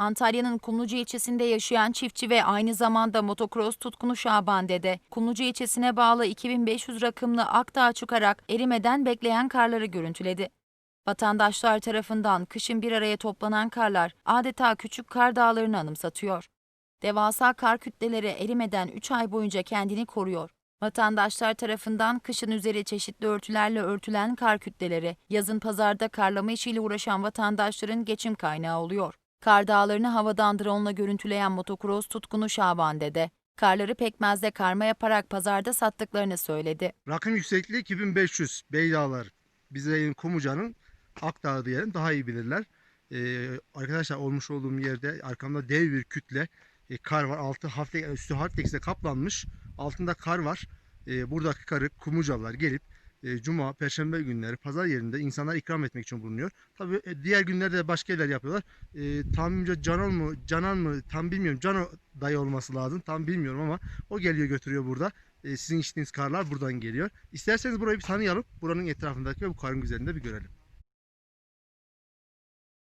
Antalya'nın Kumluca ilçesinde yaşayan çiftçi ve aynı zamanda motokros tutkunu Şaban Dede, Kumluca ilçesine bağlı 2500 rakımlı Akdağ çıkarak erimeden bekleyen karları görüntüledi. Vatandaşlar tarafından kışın bir araya toplanan karlar adeta küçük kar dağlarını anımsatıyor. Devasa kar kütleleri erimeden 3 ay boyunca kendini koruyor. Vatandaşlar tarafından kışın üzeri çeşitli örtülerle örtülen kar kütleleri, yazın pazarda karlama işiyle uğraşan vatandaşların geçim kaynağı oluyor. Kar dağlarını havadan drone'la görüntüleyen motokros tutkunu Şaban Dede, karları pekmezde karma yaparak pazarda sattıklarını söyledi. Rakım yüksekliği 2500 Beydağlar. Bize Kumuca'nın Akdağ diyelim daha iyi bilirler. Ee, arkadaşlar olmuş olduğum yerde arkamda dev bir kütle e, kar var. Altı hafif, üstü hafiftekse kaplanmış. Altında kar var. Ee, buradaki karı Kumucalılar gelip e, Cuma, Perşembe günleri pazar yerinde insanlar ikram etmek için bulunuyor. Tabii e, diğer günlerde de başka yerler yapıyorlar. E, tahminimce Canan mı, Canan mı tam bilmiyorum. Cano dayı olması lazım. Tam bilmiyorum ama o geliyor götürüyor burada. E, sizin içtiğiniz karlar buradan geliyor. İsterseniz burayı bir tanıyalım. Buranın etrafındaki ve bu karın güzelliğini bir görelim.